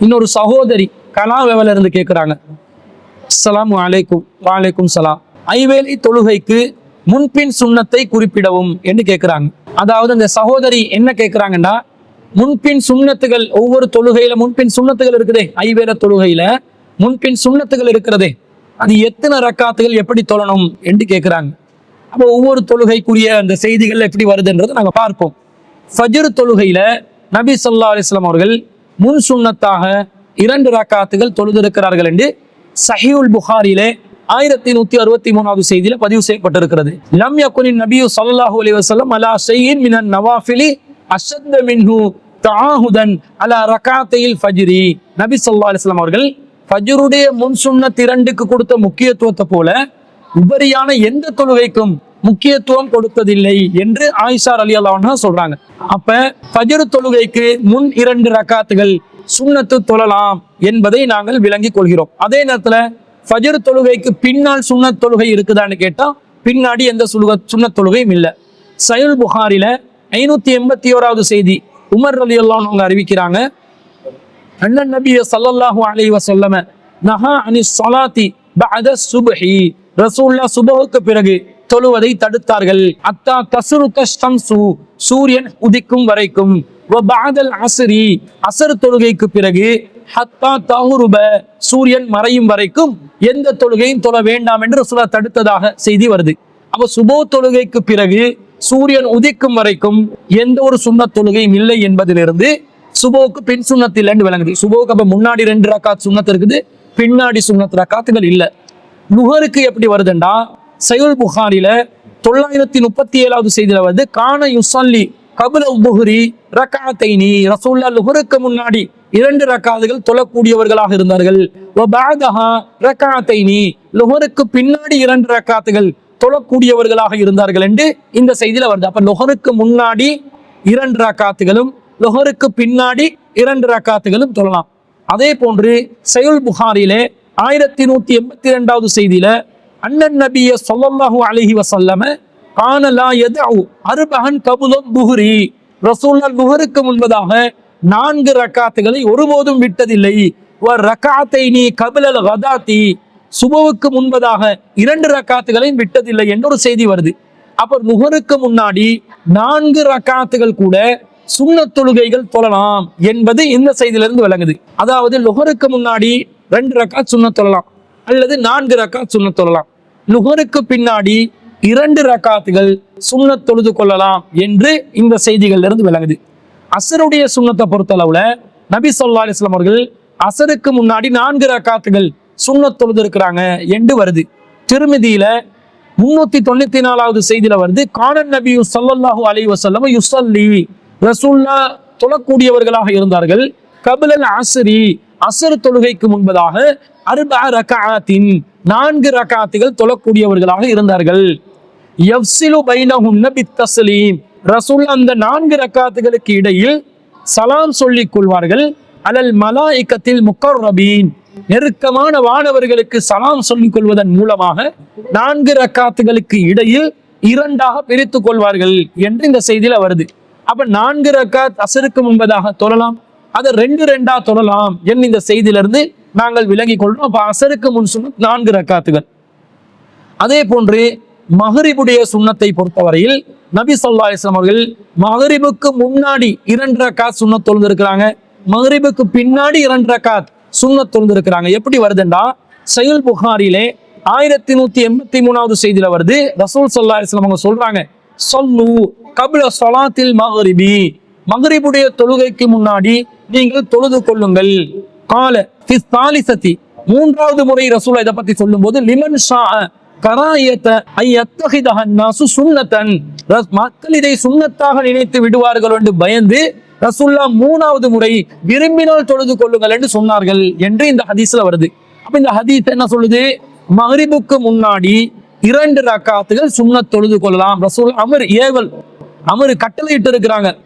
இன்னொரு சகோதரி கலாவேவல இருந்து கேட்குறாங்க சலாம் வலைக்கும் வாலைக்கும் சலாம். ஐவேலி தொழுகைக்கு முன்பின் சுண்ணத்தை குறிப்பிடவும் என்று கேட்குறாங்க அதாவது அந்த சகோதரி என்ன கேட்குறாங்கன்னா முன்பின் சுண்ணத்துகள் ஒவ்வொரு தொழுகையில முன்பின் சுண்ணத்துகள் இருக்குதே ஐவேல தொழுகையில முன்பின் சுண்ணத்துகள் இருக்கிறதே அது எத்தனை ரக்காத்துகள் எப்படி தொழணும்? என்று கேட்குறாங்க அப்போ ஒவ்வொரு தொழுகைக்குரிய அந்த செய்திகள் எப்படி வருதுன்றதை நாங்கள் பார்ப்போம். ஃபஜ்ர் தொழுகையில் நபி சொல்லா அலிஸ்லாம் அவர்கள் முன் சுண்ணத்தாக இரண்டு ரக்காத்துகள் தொழுதிருக்கிறார்கள் என்று சஹியுல் புகாரிலே ஆயிரத்தி நூத்தி அறுபத்தி மூணாவது செய்தியில பதிவு செய்யப்பட்டிருக்கிறது. லம் யகுனின் நபியு ஸல்லல்லாஹு அலி வசல்லம் அலா ஷைஇன் மினன் நவாஃபிலி அஷத்த மின்ஹு தாஹுதன் அலா ரகாத்தையில் ஃபஜ்ரி. நபி சொல்லா அலிஸ்லாம் அவர்கள் ஃபஜ்ருடைய முன் சுன்னத் இரண்டுக்கு கொடுத்த முக்கியத்துவத்தை போல உபரியான எந்த தொழுகைக்கும் முக்கியத்துவம் கொடுத்ததில்லை என்று ஆயிஷார் அலி அல்லாஹ் சொல்றாங்க. அப்ப பஜரு தொழுகைக்கு முன் இரண்டு ரக்காத்துகள் சுண்ணத்து தொழலாம் என்பதை நாங்கள் விளங்கிக் கொள்கிறோம். அதே நேரத்துல ஃபஜ்ர் தொழுகைக்கு பின்னால் சுண்ணத் தொழுகை இருக்குதான்னு கேட்டா பின்னாடி எந்த சுலுக சுண்ணத் தொழுகையும் இல்லை. சயுல் புகாரில ஐநூத்தி எண்பத்தி ஓராவது செய்தி உமர் அலி அல்லான்னு அவங்க அறிவிக்கிறாங்க. அண்ணன் நபிய ஸல்லல்லாஹு அலைஹி வஸல்லம நஹா அனி சலாத்தி பஅத சுபஹி. ரசூல்லா சுபஹுக்கு பிறகு தொழுவதை தடுத்தார்கள். அத்தா தஸ்ருக ஷம்சு சூரியன் உதிக்கும் வரைக்கும். வ அசரி அசர் தொழுகைக்கு பிறகு ஹத்தா தாகுருப சூரியன் மறையும் வரைக்கும் எந்த தொழுகையும் தொழ வேண்டாம் என்று ரசூலா தடுத்ததாக செய்தி வருது. அப்ப சுபோ தொழுகைக்கு பிறகு சூரியன் உதிக்கும் வரைக்கும் எந்த ஒரு சுண்ணத் தொழுகையும் இல்லை என்பதிலிருந்து சுபோவுக்கு பின் சுண்ணத் இல்லைன்னு விளங்குது. சுபோவுக்கு அப்ப முன்னாடி ரெண்டு ரக்காத் சுண்ணத் இருக்குது பின்னாடி சுண்ணத் ரக்காத்துகள் இல்லை. நுகருக்கு எப்படி வருதுண்டா? சயுல் புகாரில தொள்ளாயிரத்தி முப்பத்தி ஏழாவது செய்தியில வந்து கான யுசல்லி கபுல ரக்கா தைனி ரசூல்லா லுஹருக்கு முன்னாடி இரண்டு ரக்காதுகள் தொழக்கூடியவர்களாக இருந்தார்கள். ரக்கா தைனி லுஹருக்கு பின்னாடி இரண்டு ரக்காத்துகள் தொழக்கூடியவர்களாக இருந்தார்கள் என்று இந்த செய்தியில வருது. அப்ப லுஹருக்கு முன்னாடி இரண்டு ரக்காத்துகளும் லுஹருக்கு பின்னாடி இரண்டு ரக்காத்துகளும் தொழலாம். அதே போன்று சயுல் புகாரிலே ஆயிரத்தி நூத்தி எண்பத்தி ரெண்டாவது செய்தியில அண்ணன் நபிய சொல்லல்லாஹு அலஹி வசல்லம காணலா எதவு அருபகன் கபுலம் புஹுரி ரசூல்லா புஹருக்கு முன்பதாக நான்கு ரக்காத்துகளை ஒருபோதும் விட்டதில்லை. ஒரு ரக்காத்தை நீ கபிலல் கதாத்தி. சுபவுக்கு முன்பதாக இரண்டு ரக்காத்துகளையும் விட்டதில்லை என்ற ஒரு செய்தி வருது. அப்போ முகருக்கு முன்னாடி நான்கு ரக்காத்துகள் கூட சுண்ண தொழுகைகள் தொழலாம் என்பது இந்த செய்தியிலிருந்து விளங்குது. அதாவது லுகருக்கு முன்னாடி ரெண்டு ரக்காத் சுண்ண தொழலாம். அல்லது நான்கு ரக்காத் சுண்ண தொழலாம். நுகருக்கு பின்னாடி இரண்டு ரக்காத்துகள் சுண்ண தொழுது கொள்ளலாம் என்று இந்த செய்திகள்ல இருந்து விளங்குது அசருடைய சுண்ணத்தை பொறுத்தளவுல நபி சொல்லா அலிஸ்லாம் அவர்கள் அசருக்கு முன்னாடி நான்கு ரக்காத்துகள் சுண்ண தொழுது இருக்கிறாங்க என்று வருது. திருமதியில முன்னூத்தி தொண்ணூத்தி நாலாவது செய்தியில வருது கானன் நபியு சல்லாஹூ அலி வசல்லம் யுசல்லி ரசூல்லா தொழக்கூடியவர்களாக இருந்தார்கள். கபிலல் ஆசிரி அசர் தொழுகைக்கு முன்பதாக அர்பா ரகாத்தின் நான்கு ரகாத்துகள் தொழக்கூடியவர்களாக இருந்தார்கள். யஃப்சிலு பைனஹுன்ன பித்தஸ்லீம் ரசூல் அந்த நான்கு ரக்காத்துகளுக்கு இடையில் சலாம் சொல்லிக் கொள்வார்கள். அலல் மலாய்க்கத்தில் முக்கர் ரபீன் நெருக்கமான வானவர்களுக்கு சலாம் சொல்லிக் கொள்வதன் மூலமாக நான்கு ரக்காத்துகளுக்கு இடையில் இரண்டாக பிரித்துக் கொள்வார்கள் என்று இந்த செய்தியில வருது. அப்ப நான்கு ரக்காத் அசருக்கு முன்பதாக தொழலாம்? அதை ரெண்டு ரெண்டா தொழலாம் என் இந்த செய்தியிலிருந்து நாங்கள் விளங்கிக் கொள்றோம். அப்போ அசருக்கு முன் சொன்ன நான்கு ரக்காத்துகள். அதே போன்று மகரிபுடைய சுண்ணத்தை பொறுத்தவரையில் நபி சொல்லா இஸ்லாம் அவர்கள் மகரிபுக்கு முன்னாடி இரண்டு ரக்காத் சுண்ணத் தொழுந்திருக்கிறாங்க. மகரிபுக்கு பின்னாடி இரண்டு ரக்காத் சுண்ணத் தொழுந்திருக்கிறாங்க. எப்படி வருதுண்டா? செயல் புகாரிலே ஆயிரத்தி நூத்தி எண்பத்தி மூணாவது செய்தியில வருது. ரசூல் சொல்லா இஸ்லாம் அவங்க சொல்றாங்க சொல்லு கபில சொலாத்தில் மகரிபி. மகரிபுடைய தொழுகைக்கு முன்னாடி நீங்கள் தொழுது கொள்ளுங்கள். கால தாலிசத்தி மூன்றாவது முறை ரசூலா இதை பத்தி சொல்லும்போது லிமன் ஷா ரஸ்- மக்கள் இதை சுண்ணத்தாக நினைத்து விடுவார்கள் என்று பயந்து ரசுல்லா மூணாவது முறை விரும்பினால் தொழுது கொள்ளுங்கள் என்று சொன்னார்கள் என்று இந்த ஹதீஸ்ல வருது. அப்ப இந்த ஹதீஸ் என்ன சொல்லுது? மகரிபுக்கு முன்னாடி இரண்டு ரக்காத்துகள் சுண்ணத் தொழுது கொள்ளலாம். ரசூல் அமர் ஏவல் அமர் கட்டளையிட்டு இருக்கிறாங்க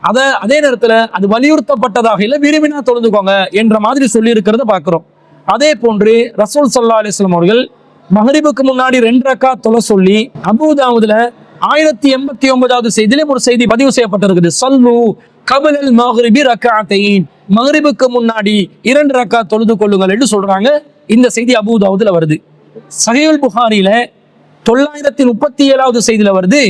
அதை அதே நேரத்துல அது வலியுறுத்தப்பட்டதாக இல்லை விரும்பினா தொழுதுக்கோங்க என்ற மாதிரி சொல்லி இருக்கிறத பாக்குறோம் அதே போன்று ரசூல் சல்லா அலிஸ்லாம் அவர்கள் மஹரிபுக்கு முன்னாடி ரெண்டு ரக்கா தொலை சொல்லி அபுதாவுதுல ஆயிரத்தி எண்பத்தி ஒன்பதாவது செய்தியிலே ஒரு செய்தி பதிவு செய்யப்பட்டிருக்குது. சல்லு கபலல் மஹரிபி ரக்காத்தையின் மஹரிபுக்கு முன்னாடி இரண்டு ரக்கா தொழுது கொள்ளுங்கள் என்று சொல்றாங்க. இந்த செய்தி அபூதாவுதுல வருது. சஹீல் புகாரில தொள்ளாயிரத்தி முப்பத்தி ஏழாவது செய்தியில வருது.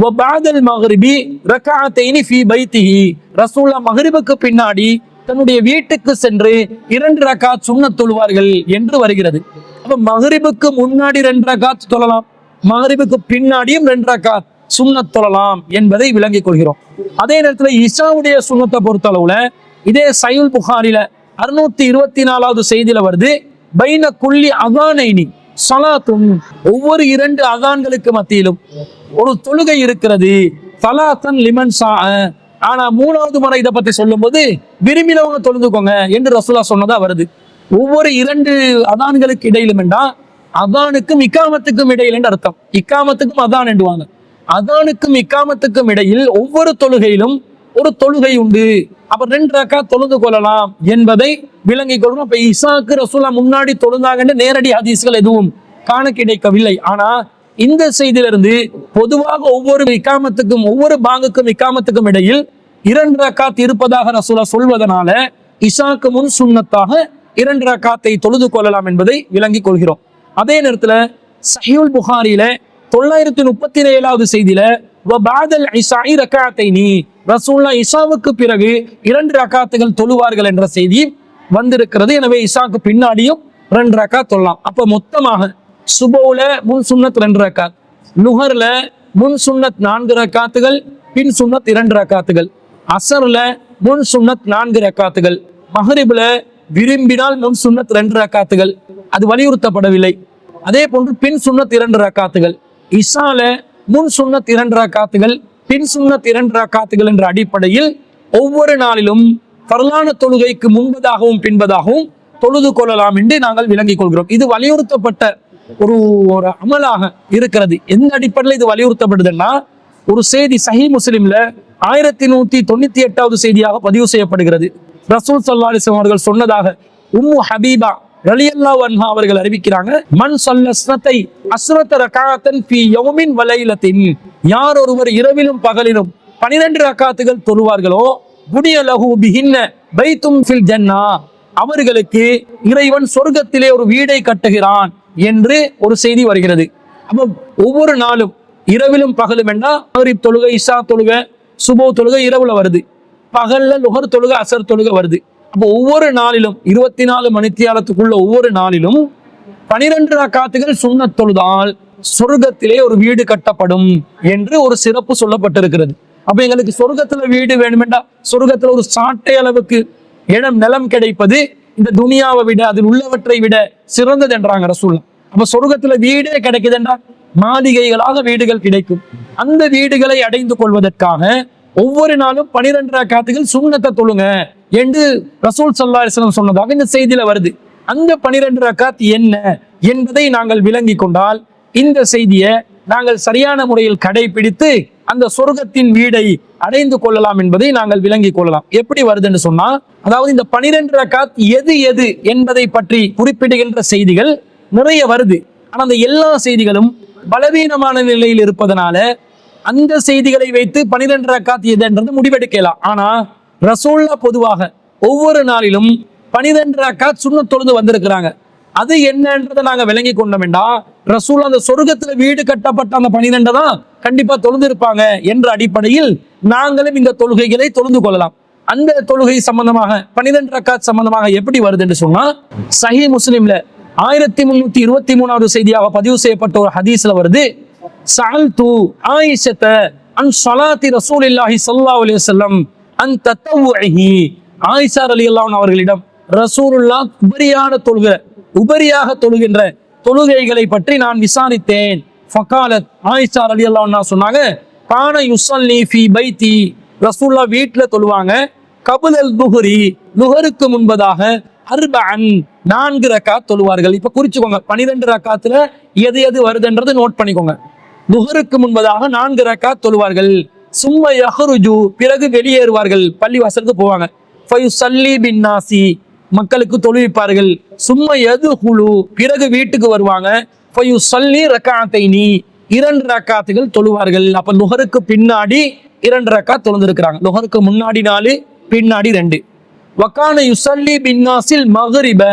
வபாதல் மகரிபி ரக்காத்தைனி ஃபி பைத்திஹி ரசூல்லா மகரிபுக்கு பின்னாடி தன்னுடைய வீட்டுக்கு சென்று இரண்டு ரக்காத் சுன்னத் தொழுவார்கள் என்று வருகிறது. அப்ப மகரிபுக்கு முன்னாடி ரெண்டு ரக்காத் தொழலாம். மகரிபுக்கு பின்னாடியும் ரெண்டு ரக்காத் சுண்ணத் தொழலாம் என்பதை விளங்கிக் கொள்கிறோம். அதே நேரத்தில் இஷாவுடைய பொறுத்த அளவுல இதே சயுல் புகாரில அறுநூத்தி இருபத்தி நாலாவது செய்தியில வருது பைன குள்ளி அகானைனி. சலாத்தும் ஒவ்வொரு இரண்டு அதான்களுக்கு மத்தியிலும் ஒரு தொழுகை இருக்கிறது. சலாத்தன் லிமன் சா ஆனா மூணாவது முறை இதை பத்தி சொல்லும்போது விரும்பினவங்க தொழுதுக்கோங்க என்று ரசூலா சொன்னதா வருது. ஒவ்வொரு இரண்டு அதான்களுக்கு இடையிலும் என்றா அதானுக்கும் இக்காமத்துக்கும் இடையில் என்று அர்த்தம். இக்காமத்துக்கும் அதான் என்றுவாங்க. அதானுக்கும் இக்காமத்துக்கும் இடையில் ஒவ்வொரு தொழுகையிலும் ஒரு தொழுகை உண்டு. அப்ப ரெண்டு ரக்கா தொழுது கொள்ளலாம் என்பதை விளங்கிக் கொள்ளணும் அப்ப இசாக்கு ரசூலா முன்னாடி தொழுந்தாங்கன்னு நேரடி ஹதீஸ்கள் எதுவும் காண கிடைக்கவில்லை ஆனா இந்த செய்தியிலிருந்து பொதுவாக ஒவ்வொரு இக்காமத்துக்கும் ஒவ்வொரு பாங்குக்கும் இக்காமத்துக்கும் இடையில் இரண்டு ரக்காத் இருப்பதாக ரசூலா சொல்வதனால இஷாக்கு முன் சுண்ணத்தாக இரண்டு ரக்காத்தை தொழுது கொள்ளலாம் என்பதை விளங்கிக் கொள்கிறோம். அதே நேரத்தில் சஹியுல் புகாரில தொள்ளாயிரத்தி முப்பத்தி ஏழாவது செய்தியில வபாதல் ரக்காத்தை நீ ரசூல்லா இசாவுக்கு பிறகு இரண்டு ரக்காத்துகள் தொழுவார்கள் என்ற செய்தி வந்திருக்கிறது. எனவே இசாவுக்கு பின்னாடியும் ரெண்டு ரக்கா தொழலாம். அப்ப மொத்தமாக சுபோல முன் சுன்னத் ரெண்டு ரக்காத் நுகர்ல முன் சுன்னத் நான்கு ரக்காத்துகள் பின் சுன்னத் இரண்டு ரக்காத்துகள் அசர்ல முன் சுன்னத் நான்கு ரக்காத்துகள் மஹரிப்ல விரும்பினால் முன் சுன்னத் ரெண்டு ரக்காத்துகள். அது வலியுறுத்தப்படவில்லை. அதே போன்று பின் சுன்னத் இரண்டு ரக்காத்துகள். இசால முன் சுன்னத் இரண்டு ரக்காத்துகள் பின் சுன்னத் இரண்டு ரக்காத்துகள் என்ற அடிப்படையில் ஒவ்வொரு நாளிலும் பரலான தொழுகைக்கு முன்பதாகவும் பின்பதாகவும் தொழுது கொள்ளலாம் என்று நாங்கள் விளங்கிக் கொள்கிறோம். இது வலியுறுத்தப்பட்ட ஒரு ஒரு அமலாக இருக்கிறது. எந்த அடிப்படையில் இது வலியுறுத்தப்படுதுன்னா ஒரு செய்தி சஹி முஸ்லிம்ல ஆயிரத்தி நூத்தி தொண்ணூத்தி எட்டாவது செய்தியாக பதிவு செய்யப்படுகிறது. ரசூல் சல்லா அலிஸ்லாம் அவர்கள் சொன்னதாக உம்மு ஹபீபா ரலியல்லா வன்ஹா அவர்கள் அறிவிக்கிறாங்க மண் சொல்லஸ்னத்தை அஸ்ரத்த ரகாத்தன் பி யௌமின் வலையிலத்தின் யார் ஒருவர் இரவிலும் பகலிலும் பனிரெண்டு ரக்காத்துகள் தொழுவார்களோ புனிய லகு பிஹின்ன பைத்தும் ஃபில் ஜன்னா. அவர்களுக்கு இறைவன் சொர்க்கத்திலே ஒரு வீடை கட்டுகிறான் என்று ஒரு செய்தி வருகிறது. அப்போ ஒவ்வொரு நாளும் இரவிலும் பகலும் என்ன? மகரிப் தொழுகை இஷா தொழுகை சுபோ தொழுகை இரவுல வருது. பகல்ல லுகர் தொழுகை அசர் தொழுகை வருது. அப்போ ஒவ்வொரு நாளிலும் இருபத்தி நாலு மணித்தியாலத்துக்குள்ள ஒவ்வொரு நாளிலும் பனிரெண்டு ரக்காத்துகள் சுண்ணத் தொழுதால் சொர்க்கத்திலே ஒரு வீடு கட்டப்படும் என்று ஒரு சிறப்பு சொல்லப்பட்டிருக்கிறது. அப்ப எங்களுக்கு சொர்க்கத்துல வீடு வேணுமெண்டா சொர்க்கத்துல ஒரு சாட்டை அளவுக்கு இடம் நிலம் கிடைப்பது இந்த துனியாவை விட அதில் உள்ளவற்றை விட சிறந்தது என்றாங்க ரசூல்லா அப்ப சொர்க்கத்துல வீடே கிடைக்குதுண்டா மாளிகைகளாக வீடுகள் கிடைக்கும். அந்த வீடுகளை அடைந்து கொள்வதற்காக ஒவ்வொரு நாளும் பனிரெண்டு காத்துகள் சுண்ணத்தை தொழுங்க. என்று ரசூல் சல்லா அலிஸ்லாம் சொன்னதாக இந்த செய்தியில வருது. அந்த பனிரெண்டு ரக்காத் என்ன என்பதை நாங்கள் விளங்கி கொண்டால் இந்த செய்தியை நாங்கள் சரியான முறையில் கடைபிடித்து அந்த சொர்க்கத்தின் வீடை அடைந்து கொள்ளலாம் என்பதை நாங்கள் விளங்கிக் கொள்ளலாம். எப்படி வருதுன்னு சொன்னா அதாவது இந்த பனிரெண்டு ரக்காத் எது எது என்பதை பற்றி குறிப்பிடுகின்ற செய்திகள் நிறைய வருது. ஆனால் அந்த எல்லா செய்திகளும் பலவீனமான நிலையில் இருப்பதனால அந்த செய்திகளை வைத்து பனிரெண்டு ரக்காத் எதுன்றது முடிவெடுக்கலாம். ஆனால் ரசூல்லா பொதுவாக ஒவ்வொரு நாளிலும் பனிரெண்டு ரக்காத் சுண்ணத் தொழுந்து வந்திருக்கிறாங்க. அது என்னன்றதை நாங்கள் விளங்கி கொண்டோம்டா ரசூல் அந்த சொர்க்கத்தில் வீடு கட்டப்பட்ட அந்த பனிரெண்டை தான் கண்டிப்பாக தொழுந்து இருப்பாங்க என்ற அடிப்படையில் நாங்களும் இந்த தொழுகைகளை தொழுந்து கொள்ளலாம். அந்த தொழுகை சம்பந்தமாக பனிரெண்டு ரக்காத் சம்பந்தமாக எப்படி வருது என்று சொன்னால் சஹி முஸ்லிம்ல ஆயிரத்தி முன்னூத்தி இருபத்தி மூணாவது செய்தியாக பதிவு செய்யப்பட்ட ஒரு ஹதீஸ்ல வருது சால் தூ ஆயிஷத்த அன் சலாத்தி ரசூல் இல்லாஹி சல்லா அலி அந்த அன் ஆயிஷா அலி அல்லாஹ் அவர்களிடம் ரசூலுல்லா உபரியான தொழுகிற உபரியாக தொழுகின்ற தொழுகைகளை பற்றி நான் விசாரித்தேன். ஃபகாலத் ஆயிஷா அலி அல்லாஹ் சொன்னாங்க கான யுசல்லி ஃபி பைத்தி. ரசூல்லா வீட்டில் தொழுவாங்க. கபுதல் துஹரி நுகருக்கு முன்பதாக அர்பஅன் நான்கு ரக்காத் தொழுவார்கள். இப்போ குறிச்சுக்கோங்க பனிரெண்டு ரக்காத்துல எது எது வருதுன்றது நோட் பண்ணிக்கோங்க. நுகருக்கு முன்பதாக நான்கு ரக்காத் தொழுவார்கள். சும்ம யஹ்ருஜு பிறகு வெளியேறுவார்கள். பள்ளிவாசலுக்கு போவாங்க போவாங்க. ஃபயுசல்லி பின் நாசி மக்களுக்கு தொழுவிப்பார்கள். சும்ம எது குழு பிறகு வீட்டுக்கு வருவாங்க. ஃபயுசல்லி ரக்காத்தைனி இரண்டு ரக்காத்துகள் தொழுவார்கள். அப்ப நுகருக்கு பின்னாடி இரண்டு ரக்கா தொழுந்திருக்கிறாங்க. நுகருக்கு முன்னாடி நாலு பின்னாடி ரெண்டு. வக்கான யுசல்லி பின்னாசில் மகரிப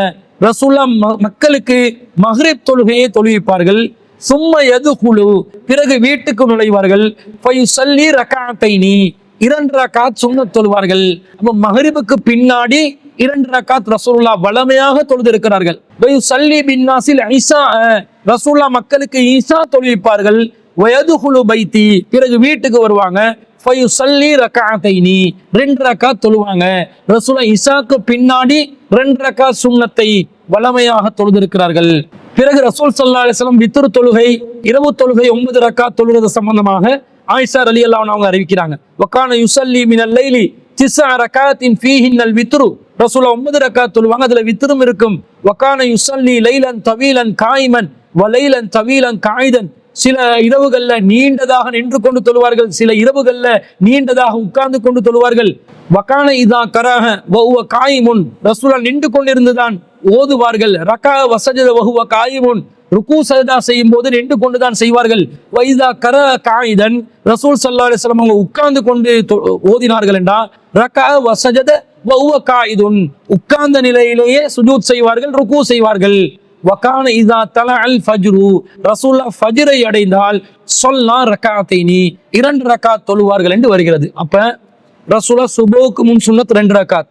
ரசூல்லா மக்களுக்கு மஹரிப் தொழுகையை தொழுவிப்பார்கள். சும்மா எது குழு? பிறகு வீட்டுக்கு நுழைவார்கள். ஃபயுசல்லி ரகாத்தைனி. இரண்டு ரக்காத் சுன்னத் தொழுவார்கள். அப்ப மகரிபுக்கு பின்னாடி இரண்டு ரகாத் ரசூல்லா வளமையாக தொழுதிருக்கிறார்கள். சல்லி பின்னாசில் ஐசா ரசூல்லா மக்களுக்கு ஈசா தொழுவிப்பார்கள். வயதுகுழு பைத்தி. பிறகு வீட்டுக்கு வருவாங்க. ஃபயுசல்லி ரகாத்தைனி ரெண்டு ரக்கா தொழுவாங்க. ரசூலா இசாக்கு பின்னாடி ரெண்டு ரக்கா சுண்ணத்தை வளமையாக தொழுதிருக்கிறார்கள். பிறகு ரசூல் சல்லா அலிஸ்லாம் வித்துரு தொழுகை இரவு தொழுகை ஒன்பது ரக்கா தொழுகிறது சம்பந்தமாக ஆயிஷா அலி அல்லாஹ் அவங்க அறிவிக்கிறாங்க. வக்கான யுசல்லி மினல் லைலி திஸ்ஸா ரகாத்தின் ஃபீஹின்னல் வித்ரு. ரசூலா ஒன்பது ரக்காத் தொழுவாங்க. அதுல வித்திரும் இருக்கும். வக்கான யுசல்லி லைலன் தவீலன் காய்மன் வலைலன் தவீலன் காய்தன். சில இரவுகள்ல நீண்டதாக நின்று கொண்டு தொழுவார்கள் சில இரவுகள்ல நீண்டதாக உட்கார்ந்து கொண்டு தொழுவார்கள். வக்கான இதா கராக வஹுவ காயிமுன். ரசூலா நின்று கொண்டிருந்துதான் ஓதுவார்கள். ரக்கா வசஜத வஹுவ காயிமுன். ருக்கு சஜதா செய்யும் போது நின்று கொண்டுதான் செய்வார்கள். வைதா கர காயிதன். ரசூல் சல்லா அலிஸ்லாம் அவங்க உட்கார்ந்து கொண்டு தொ- ஓதினார்கள் என்றா ரக்கா வசஜத வஹுவ காயிதுன். உட்கார்ந்த நிலையிலேயே சுஜூத் செய்வார்கள் ருக்கு செய்வார்கள். வகான இதா தல அல் ஃபஜ்ரு ரசூல்லா ஃபஜ்ரை அடைந்தால் சொல்லா ரக்காத்தைனி இரண்டு ரக்காத் தொழுவார்கள் என்று வருகிறது. அப்ப ரசூலா சுபோவுக்கு முன் சுன்னத் ரெண்டு ரக்காத்.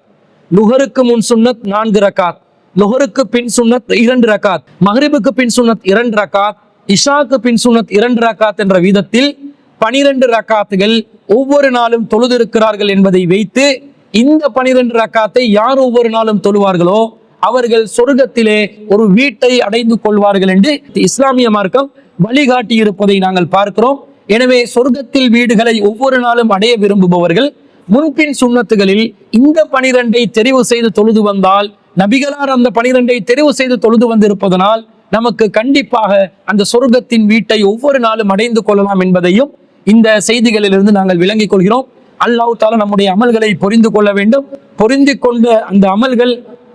லுஹருக்கு முன் சுன்னத் நான்கு ரக்காத். லுஹருக்கு பின் சுன்னத் இரண்டு ரக்காத். மஹ்ரிபுக்கு பின் சுன்னத் இரண்டு ரக்காத். இஷாக்கு பின் சுன்னத் இரண்டு ரக்காத் என்ற வீதத்தில் பனிரெண்டு ரக்காத்துகள் ஒவ்வொரு நாளும் தொழுதிருக்கிறார்கள் என்பதை வைத்து இந்த பனிரெண்டு ரக்காத்தை யார் ஒவ்வொரு நாளும் தொழுவார்களோ அவர்கள் சொர்க்கத்திலே ஒரு வீட்டை அடைந்து கொள்வார்கள் என்று இஸ்லாமிய மார்க்கம் வழிகாட்டி இருப்பதை நாங்கள் பார்க்கிறோம். எனவே சொர்க்கத்தில் வீடுகளை ஒவ்வொரு நாளும் அடைய விரும்புபவர்கள் முன்பின் சுண்ணத்துகளில் இந்த பனிரெண்டை தெரிவு செய்து தொழுது வந்தால் நபிகளார் அந்த பனிரெண்டை தெரிவு செய்து தொழுது வந்திருப்பதனால் நமக்கு கண்டிப்பாக அந்த சொர்க்கத்தின் வீட்டை ஒவ்வொரு நாளும் அடைந்து கொள்ளலாம் என்பதையும் இந்த செய்திகளிலிருந்து நாங்கள் விளங்கிக் கொள்கிறோம். அல்லாஹ் தாலா நம்முடைய அமல்களை புரிந்து கொள்ள வேண்டும். பொருந்தி கொண்ட அந்த அமல்கள்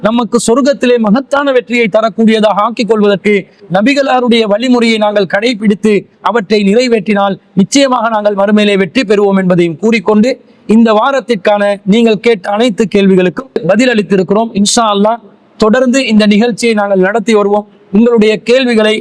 நமக்கு சொர்க்கத்திலே மகத்தான வெற்றியை தரக்கூடியதாக ஆக்கிக் கொள்வதற்கு நபிகளாருடைய வழிமுறையை நாங்கள் கடைபிடித்து அவற்றை நிறைவேற்றினால் நிச்சயமாக நாங்கள் மறுமையிலே வெற்றி பெறுவோம் என்பதையும் கூறிக்கொண்டு இந்த வாரத்திற்கான நீங்கள் கேட்ட அனைத்து கேள்விகளுக்கும் பதிலளித்திருக்கிறோம். இன்ஷா அல்லாஹ் தொடர்ந்து இந்த நிகழ்ச்சியை நாங்கள் நடத்தி வருவோம். உங்களுடைய கேள்விகளை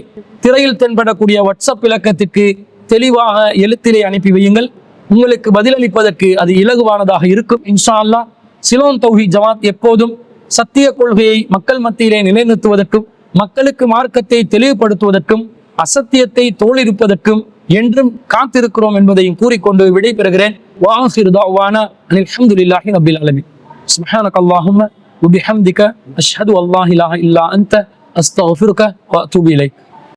திரையில் தென்படக்கூடிய வாட்ஸ்அப் இலக்கத்திற்கு தெளிவாக எழுத்திலே அனுப்பி வையுங்கள். உங்களுக்கு பதிலளிப்பதற்கு அது இலகுவானதாக இருக்கும். இன்ஷா அல்லாஹ் சிலோன் தௌஹி ஜமாத் எப்போதும் சத்திய கொள்கையை மக்கள் மத்தியிலே நிலைநிறுத்துவதற்கும் மக்களுக்கு மார்க்கத்தை தெளிவுபடுத்துவதற்கும் அசத்தியத்தை தோளிருப்பதற்கும் என்றும் காத்திருக்கிறோம் என்பதையும் கூறிக்கொண்டு விடைபெறுகிறேன் வாஹிர் தாவானா அனில் அல்ஹம்துலில்லாஹி ரப்பில் ஆலமீன் சுப்ஹானக அல்லாஹும்ம وبحمدك أشهد أن لا إله إلا أنت أستغفرك وأتوب إليك